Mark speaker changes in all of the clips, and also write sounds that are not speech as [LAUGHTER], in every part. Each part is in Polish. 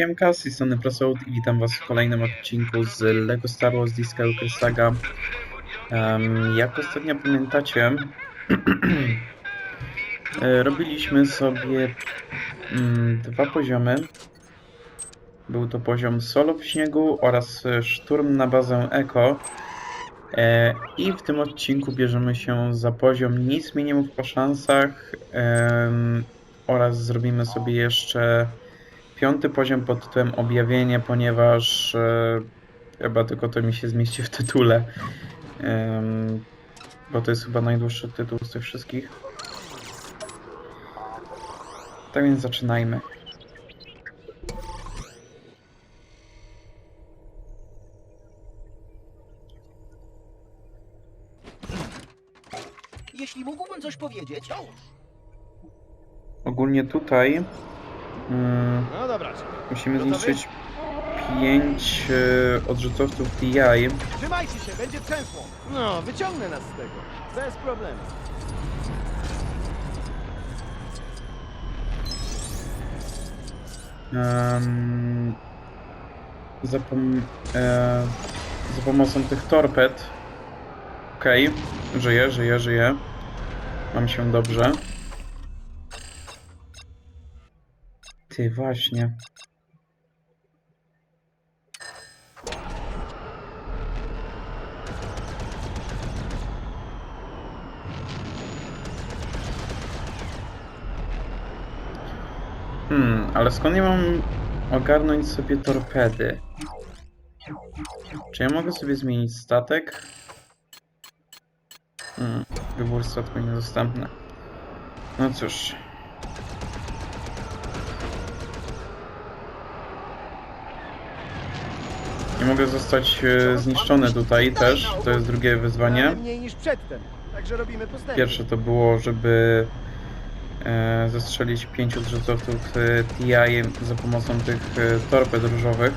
Speaker 1: Siemka, z tej strony Prosout i witam was w kolejnym odcinku z LEGO Star Wars Skywalker Saga. Em, jak ostatnio pamiętacie, [CLEARS THROAT] robiliśmy sobie mm, dwa poziomy. Był to poziom solo w śniegu oraz szturm na bazę Eko. E, I w tym odcinku bierzemy się za poziom Nic mi o szansach oraz zrobimy sobie jeszcze piąty poziom pod tytułem Objawienie, ponieważ e, chyba tylko to mi się zmieści w tytule. Em, bo to jest chyba najdłuższy tytuł z tych wszystkich. Tak więc zaczynajmy.
Speaker 2: Jeśli mógłbym coś powiedzieć,
Speaker 1: Ogólnie tutaj mm,
Speaker 3: No dobra,
Speaker 1: musimy zniszczyć 5 odrzutowców TI.
Speaker 3: trzymajcie się, będzie trzęsło. No, wyciągnę nas z tego. Bez problemu.
Speaker 1: Em, e, za pomocą tych torped. Okej, żyję, żyję, żyję. Mam się dobrze. Ty, właśnie. Hmm, ale skąd ja mam ogarnąć sobie torpedy? Czy ja mogę sobie zmienić statek? Hmm, wybór statku niedostępny. No cóż. Mogę zostać e, zniszczony tutaj też. To jest drugie wyzwanie.
Speaker 3: Ale mniej niż przedtem. Także robimy postępy.
Speaker 1: Pierwsze to było, żeby e, zestrzelić pięć odrzutowców e, TI za pomocą tych e, torped różowych.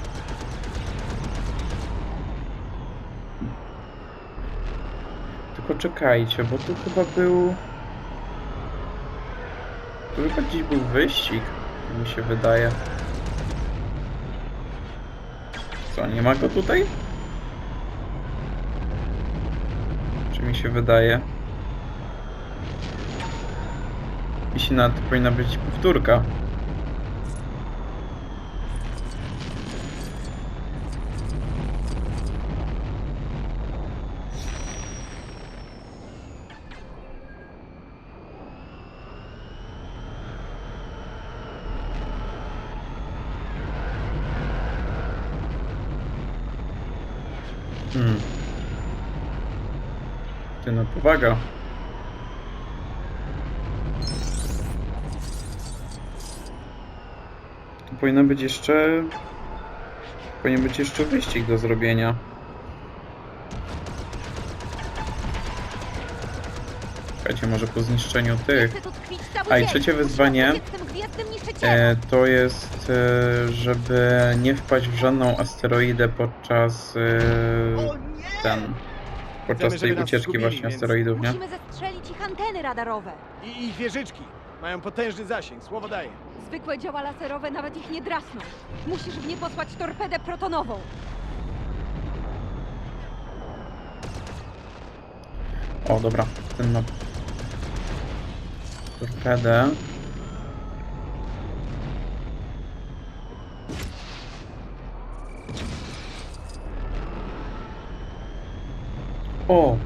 Speaker 1: Tylko czekajcie, bo tu chyba był... Tu chyba gdzieś był wyścig, tak mi się wydaje. Co, nie ma go tutaj? Czy mi się wydaje? Jeśli nawet to powinna być powtórka. Hmm. Powaga. Tu powinno być jeszcze... Powinien być jeszcze wyścig do zrobienia. Czekajcie, może po zniszczeniu tych. A i trzecie wyzwanie. E, to jest, e, żeby nie wpaść w żadną asteroidę podczas e, ten... Podczas
Speaker 3: Chcemy,
Speaker 1: tej
Speaker 3: żeby nas
Speaker 1: ucieczki
Speaker 3: zgubili,
Speaker 1: właśnie
Speaker 3: więc-
Speaker 1: asteroidów, nie?
Speaker 4: Musimy zestrzelić ich anteny radarowe.
Speaker 3: I ich wieżyczki. Mają potężny zasięg, słowo daję.
Speaker 4: Zwykłe działa laserowe nawet ich nie drasną. Musisz w nie posłać torpedę protonową.
Speaker 1: O, dobra, ten ma torpedę. O!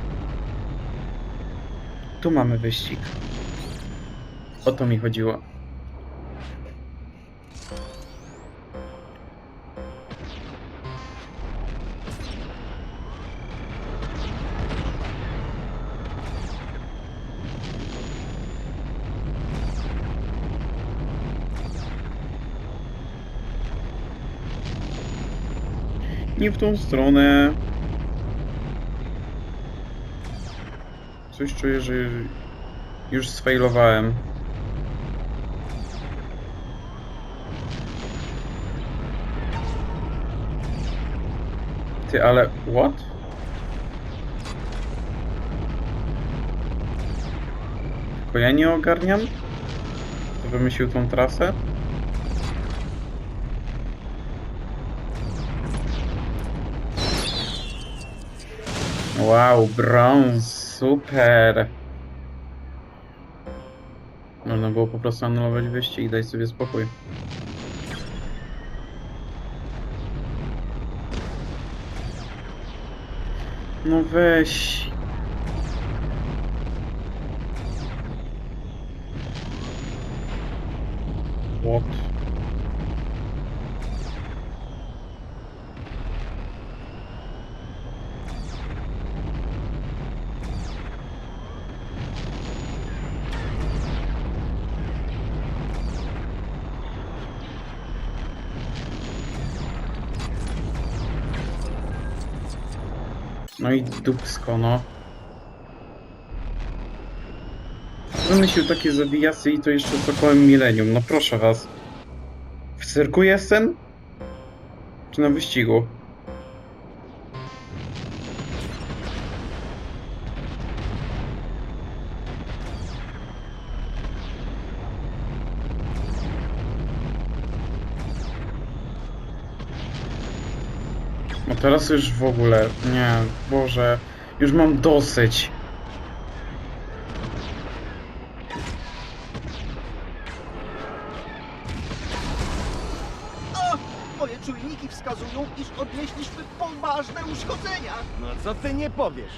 Speaker 1: Tu mamy wyścig. O to mi chodziło. Nie w tą stronę. Coś czuję, że już sfailowałem. Ty, ale... what? Tylko ja nie ogarniam? To wymyślił tą trasę? Wow, brąz! Super. Można było po prostu anulować wyścig i dać sobie spokój. No weź. What? No i dupsko, no. Wymyślił takie zabijasy i to jeszcze z okołem milenium, no proszę was. W cyrku jestem? Czy na wyścigu? Teraz już w ogóle, nie, Boże, już mam dosyć.
Speaker 2: O! Moje czujniki wskazują, iż odnieśliśmy poważne uszkodzenia.
Speaker 3: No co ty nie powiesz?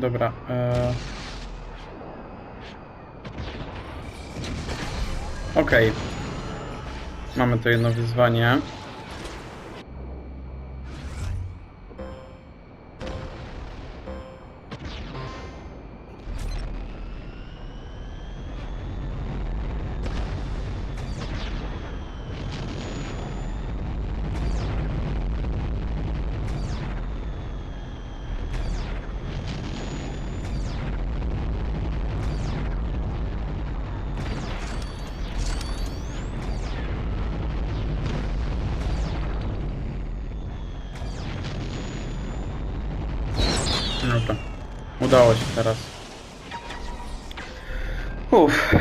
Speaker 1: Dobra. E... Okej. Mamy to jedno wyzwanie. Udało się teraz. Uff.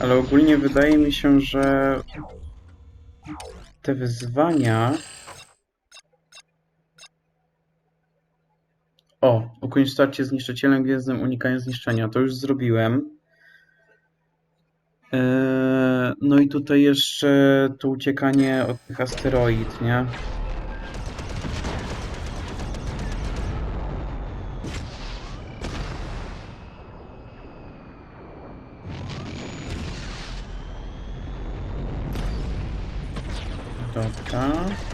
Speaker 1: Ale ogólnie wydaje mi się, że te wyzwania. O, ukończ starcie z niszczycielem gwiezdnym, unikając zniszczenia. To już zrobiłem. Eee, No i tutaj jeszcze to uciekanie od tych asteroid, nie? Dobra.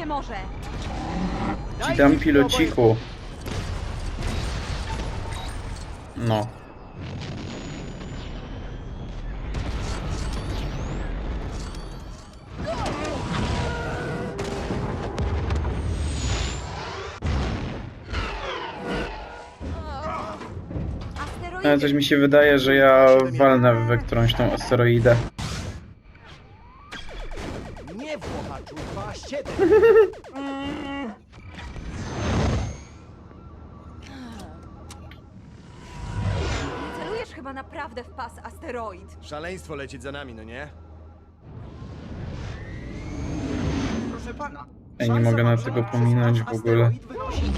Speaker 4: Się może!
Speaker 1: Ci dam pilociku. No. Ale coś mi się wydaje, że ja walnę we którąś tą asteroidę.
Speaker 3: Szaleństwo lecieć za nami, no nie?
Speaker 2: Proszę pana.
Speaker 1: Ja nie
Speaker 2: szansa
Speaker 1: mogę na
Speaker 2: na
Speaker 1: tego
Speaker 2: przelot
Speaker 1: pominąć
Speaker 2: przez
Speaker 1: w ogóle.
Speaker 2: asteroid wynosi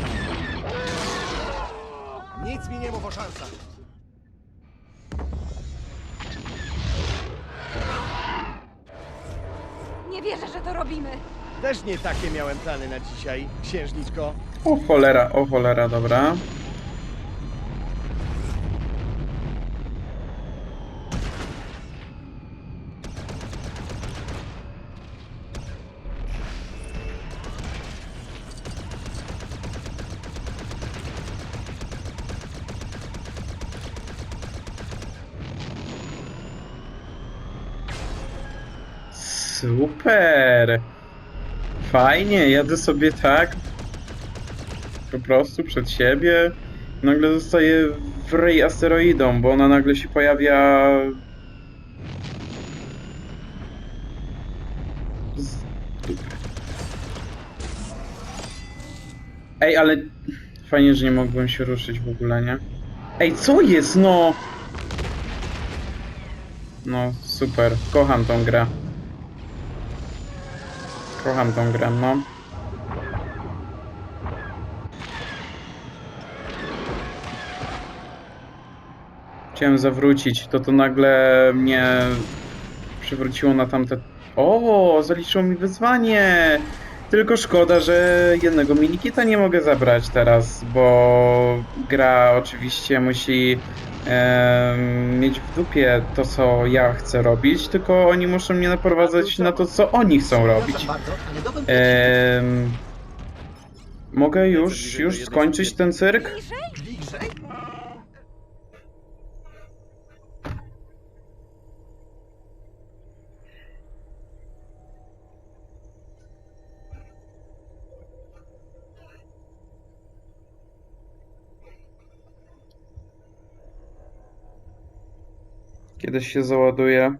Speaker 3: Nic mi nie mów o szansach.
Speaker 4: Nie wierzę, że to robimy.
Speaker 3: Też nie takie miałem plany na dzisiaj, księżniczko.
Speaker 1: O cholera, o cholera, dobra. Fajnie, jadę sobie tak. po prostu przed siebie. Nagle zostaje w ryj asteroidą, bo ona nagle się pojawia... Ej, ale fajnie, że nie mogłem się ruszyć w ogóle, nie? Ej, co jest, no? No, super. Kocham tą grę. Kocham tą grę, no. Chciałem zawrócić, to to nagle mnie przywróciło na tamte... O, zaliczyło mi wyzwanie! Tylko szkoda, że jednego minikita nie mogę zabrać teraz, bo gra oczywiście musi mieć w dupie to, co ja chcę robić, tylko oni muszą mnie naprowadzać na to, co oni chcą robić. Mogę już, już skończyć ten cyrk? Kiedyś się załaduje.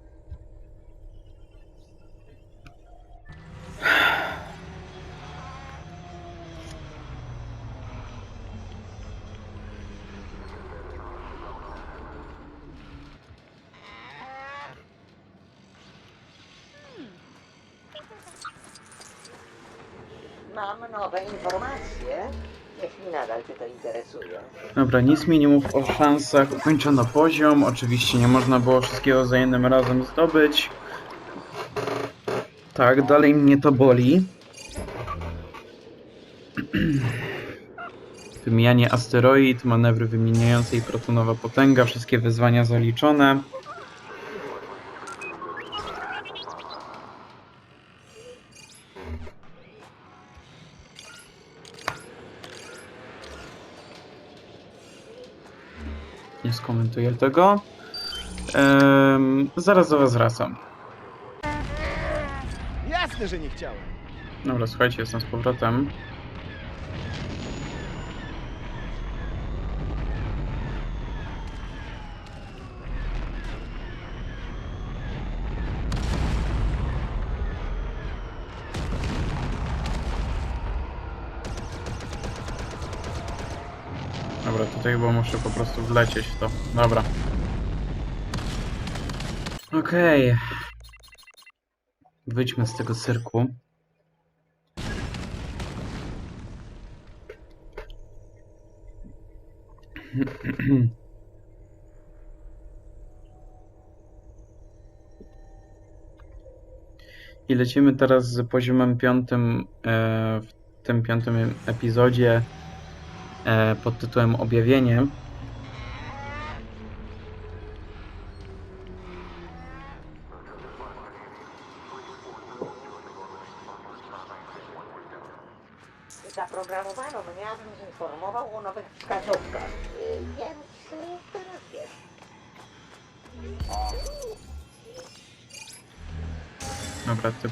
Speaker 1: Dobra, nic mi nie mów o szansach. Ukończono poziom. Oczywiście nie można było wszystkiego za jednym razem zdobyć. Tak, dalej mnie to boli. [CLEARS THROAT] Wymijanie asteroid, manewry wymieniające i protonowa potęga, wszystkie wyzwania zaliczone. Skomentuję tego. Ehm, zaraz do was wracam.
Speaker 3: Jasne, że nie chciałem.
Speaker 1: Dobra, słuchajcie, jestem z powrotem. Tutaj chyba muszę po prostu wlecieć w to. Dobra. Okej. Wyjdźmy z tego cyrku. I lecimy teraz z poziomem piątym e, w tym piątym epizodzie pod tytułem Objawienie.
Speaker 5: Zaprogramowano mnie, abym informował o nowych wskazówkach, więc teraz wiesz.
Speaker 1: Dobra, te,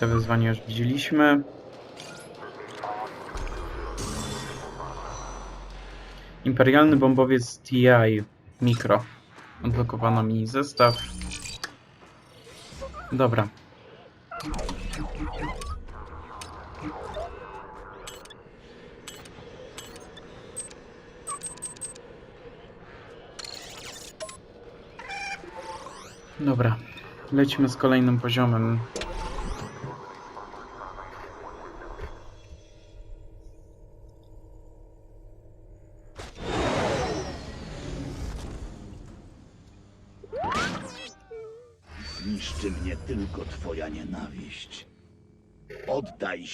Speaker 1: te wyzwania już widzieliśmy. Imperialny bombowiec TI Mikro. Odblokowano mi zestaw. Dobra. Dobra. Lecimy z kolejnym poziomem.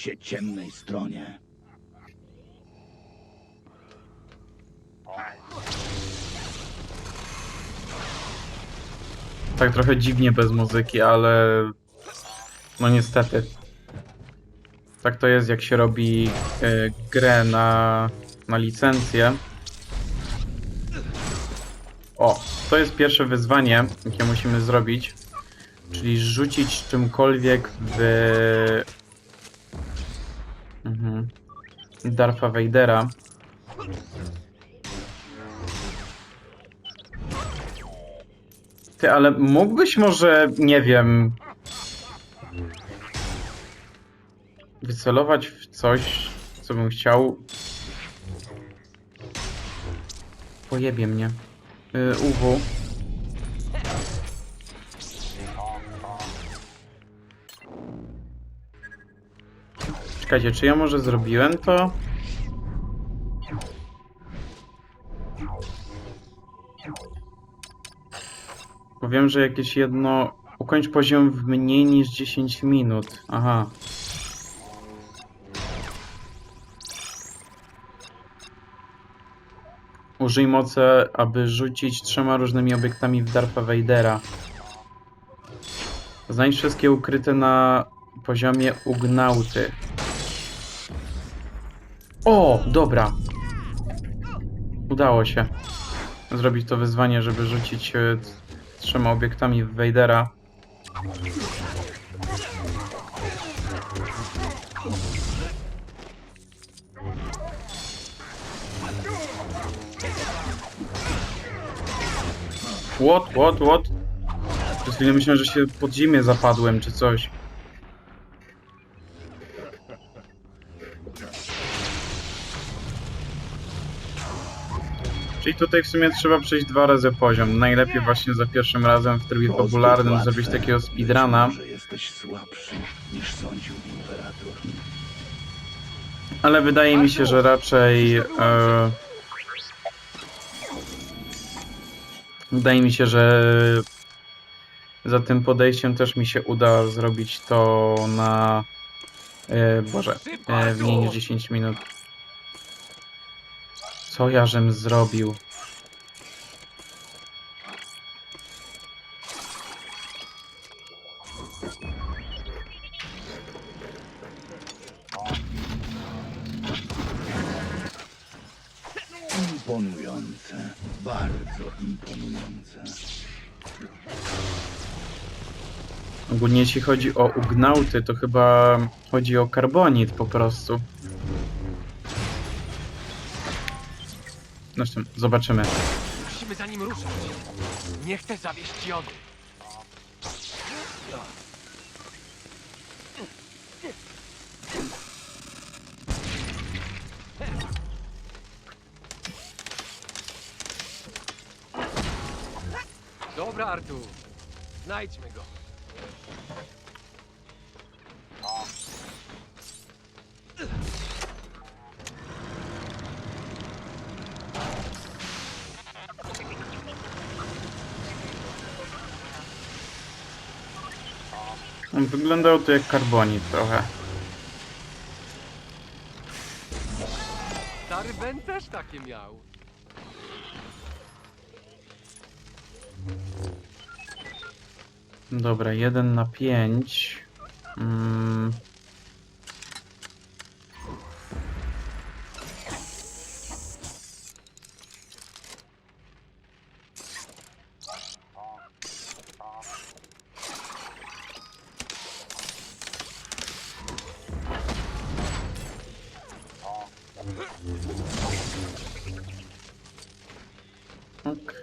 Speaker 6: Się ciemnej stronie.
Speaker 1: Tak trochę dziwnie bez muzyki, ale no niestety. Tak to jest jak się robi y, grę na, na licencję. O, to jest pierwsze wyzwanie, jakie musimy zrobić. Czyli rzucić czymkolwiek w mhm. Darfa Vadera. Ty, ale mógłbyś może, nie wiem, wycelować w coś, co bym chciał. Pojebie mnie. Yy, UW. Czekajcie, czy ja może zrobiłem to? Bo wiem, że jakieś jedno... Ukończ poziom w mniej niż 10 minut. Aha. Użyj mocy, aby rzucić trzema różnymi obiektami w Darfa Vadera. Znajdź wszystkie ukryte na poziomie Ugnauty. O, dobra. Udało się zrobić to wyzwanie, żeby rzucić e, trzema obiektami w Vadera. What, what, what? Przez chwilę myślałem, że się pod ziemię zapadłem, czy coś. Tutaj w sumie trzeba przejść dwa razy poziom. Najlepiej właśnie za pierwszym razem w trybie fabularnym zrobić takiego speedruna.
Speaker 6: Że jesteś słabszy niż sądził imperator.
Speaker 1: Ale wydaje mi się, że raczej. E, wydaje mi się, że za tym podejściem też mi się uda zrobić to na. E, Boże, e, w mniej niż 10 minut. Co ja żem zrobił? Ogólnie jeśli chodzi o ugnauty, to chyba chodzi o karbonit po prostu. Zresztą zobaczymy.
Speaker 7: Musimy za nim ruszać. Nie chcę zawieść jodu. Dobra, Artur. Znajdźmy go.
Speaker 1: Wyglądało to jak karbonit trochę.
Speaker 7: Stary Ben też takie miał.
Speaker 1: Dobra, 1 na 5. Mm.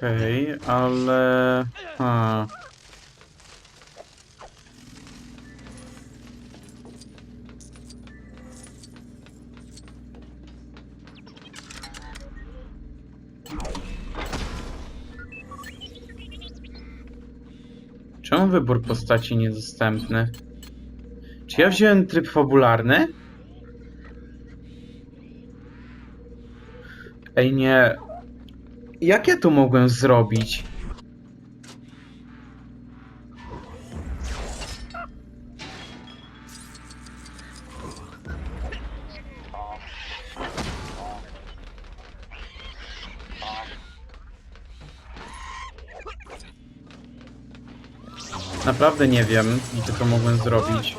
Speaker 1: Okej, ale... Ha. Czemu wybór postaci niedostępny? Czy ja wziąłem tryb fabularny? Ej, nie. Jak ja to mogłem zrobić? Naprawdę nie wiem, jak to mogłem zrobić.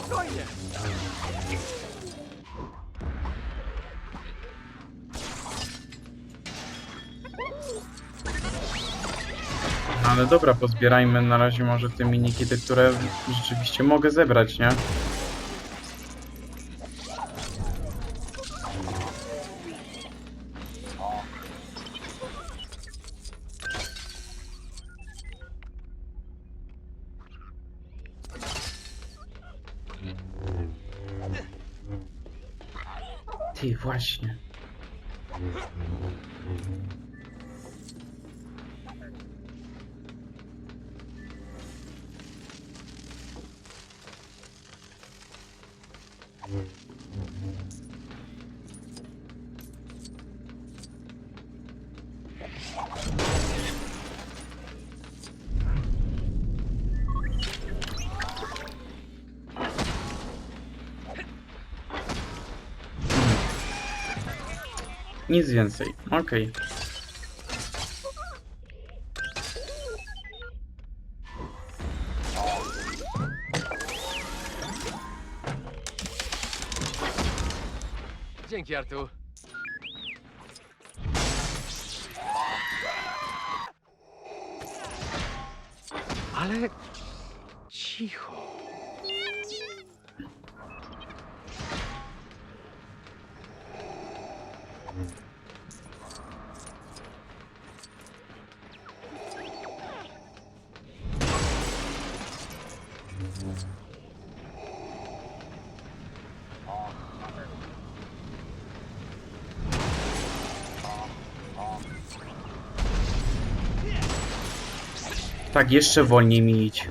Speaker 1: Ale dobra, pozbierajmy na razie może te minikity, które rzeczywiście mogę zebrać, nie? Nic więcej. Okej.
Speaker 7: Dzięki, Artu.
Speaker 1: Tak, jeszcze wolniej mi idź.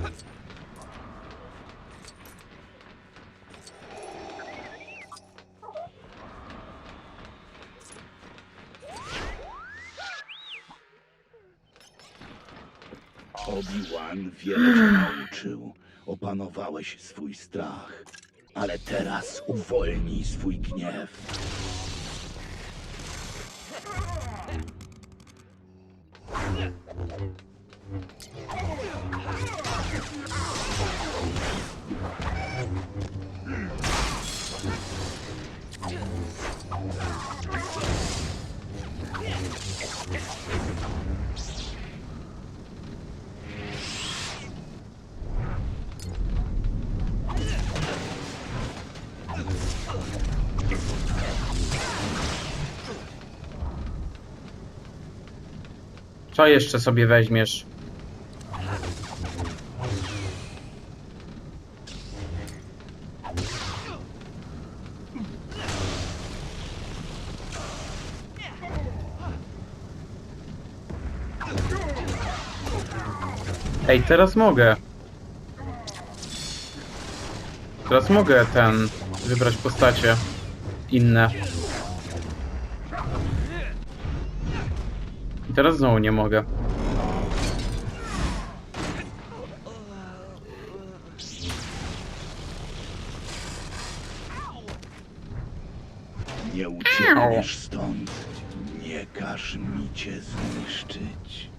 Speaker 6: Obi-Wan wiele cię nauczył. Opanowałeś swój strach. Ale teraz uwolnij swój gniew.
Speaker 1: Co jeszcze sobie weźmiesz? Ej, teraz mogę. Teraz mogę ten wybrać postacie inne. I teraz znowu nie mogę.
Speaker 6: Nie uciekniesz stąd. Nie każ mi cię zniszczyć.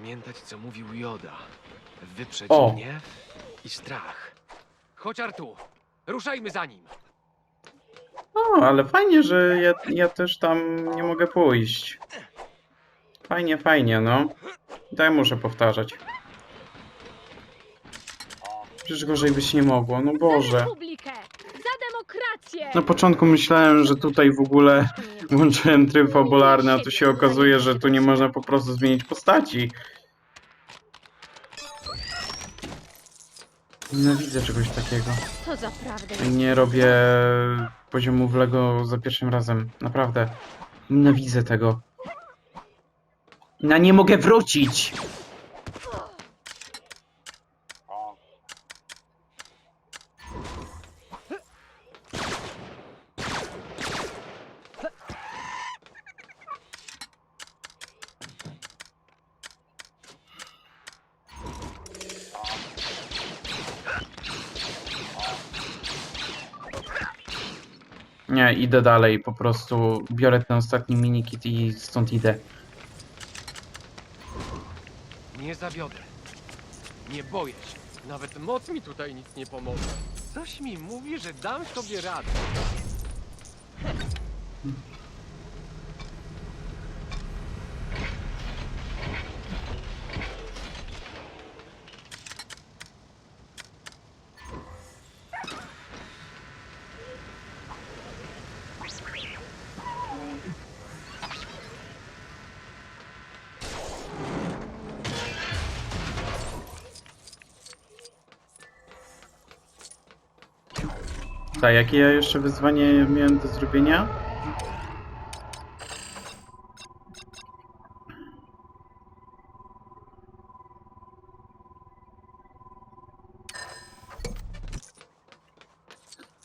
Speaker 7: Pamiętać, co mówił Joda. Wyprzeć
Speaker 1: O.
Speaker 7: gniew i strach. Chodź, Artu. Ruszajmy za nim.
Speaker 1: O, ale fajnie, że ja, ja też tam nie mogę pójść. Fajnie, fajnie, no. Tak muszę powtarzać. Przecież gorzej być nie mogło, no Boże.
Speaker 8: republikę!
Speaker 1: Na początku myślałem, że tutaj w ogóle włączyłem tryb fabularny, a tu się okazuje, że tu nie można po prostu zmienić postaci. Nienawidzę czegoś takiego.
Speaker 8: To zaprawdę
Speaker 1: Nie robię poziomu w Lego za pierwszym razem. Naprawdę. Nienawidzę tego. Na nie mogę wrócić! Nie, idę dalej, po prostu biorę ten ostatni minikit i stąd idę.
Speaker 7: Nie zawiodę. Nie boję się. Nawet moc mi tutaj nic nie pomoże. Coś mi mówi, że dam sobie radę.
Speaker 1: Tak, jakie ja jeszcze wyzwanie miałem do zrobienia?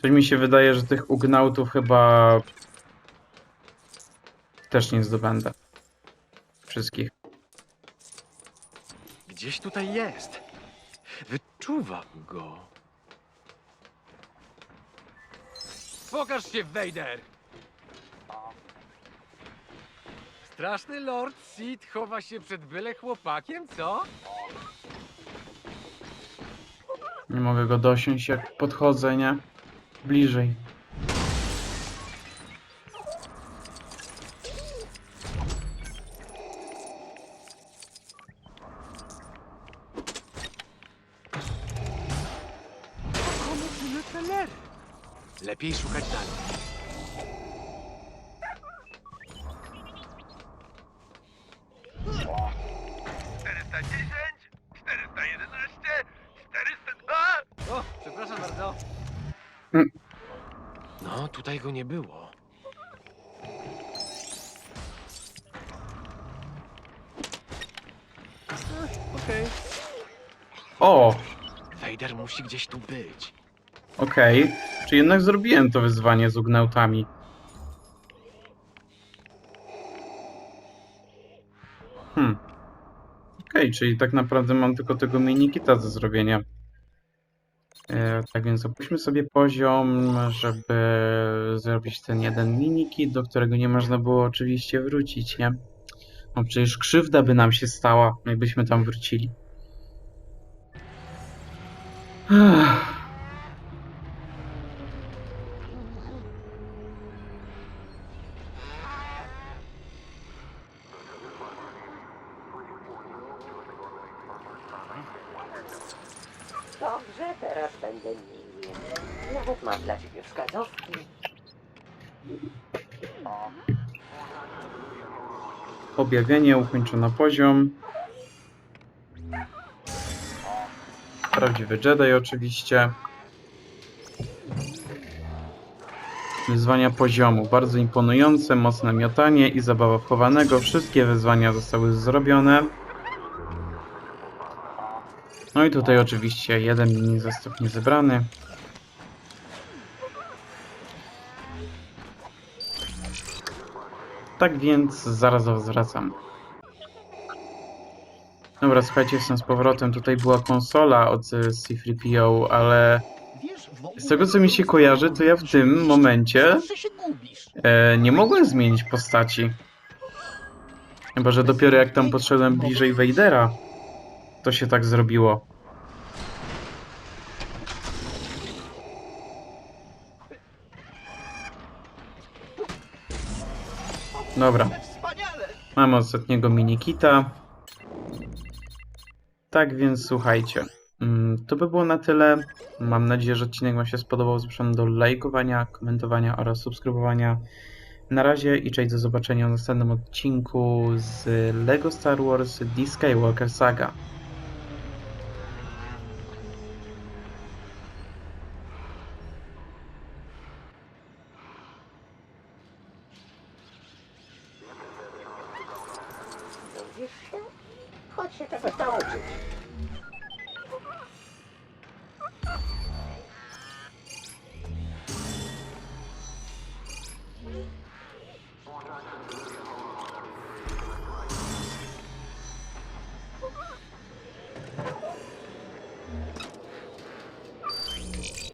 Speaker 1: Coś mi się wydaje, że tych ugnautów chyba też nie zdobędę. Wszystkich.
Speaker 7: Gdzieś tutaj jest. Wyczuwam go. Pokaż się, Vader! Straszny Lord Sid chowa się przed byle chłopakiem, co?
Speaker 1: Nie mogę go dosiąść jak podchodzę, nie? Bliżej.
Speaker 7: Komu tyle pelery? Lepiej szukać dalej. O, przepraszam bardzo.
Speaker 1: Mm.
Speaker 7: No, tutaj go nie było.
Speaker 3: Okej.
Speaker 1: O!
Speaker 7: Vader musi gdzieś tu być.
Speaker 1: Okej. Czy jednak zrobiłem to wyzwanie z ugnautami? Hmm. Okej, czyli tak naprawdę mam tylko tego minikita do zrobienia. E, tak więc opuśćmy sobie poziom, żeby zrobić ten jeden minikit, do którego nie można było oczywiście wrócić, nie? No przecież krzywda by nam się stała, jakbyśmy tam wrócili.
Speaker 5: Dobrze, teraz będę miły. Nawet mam dla ciebie wskazówki.
Speaker 1: Objawienie, ukończono poziom. Prawdziwy Jedi oczywiście. Wyzwania poziomu. Bardzo imponujące, mocne miotanie i zabawa wchowanego. Wszystkie wyzwania zostały zrobione. No i tutaj oczywiście jeden mini zestaw niezebrany. Tak więc zaraz do was wracam. Dobra, słuchajcie, jestem z powrotem. Tutaj była konsola od e, C3PO, ale z tego co mi się kojarzy, to ja w tym momencie e, nie mogłem zmienić postaci. Chyba, że dopiero jak tam podszedłem bliżej Vadera, to się tak zrobiło. Dobra. Mamy ostatniego minikita. Tak więc słuchajcie. mm, To by było na tyle. Mam nadzieję, że odcinek Wam się spodobał. Zapraszam do lajkowania, komentowania oraz subskrybowania. Na razie i cześć do zobaczenia w następnym odcinku z LEGO Star Wars The Skywalker Saga.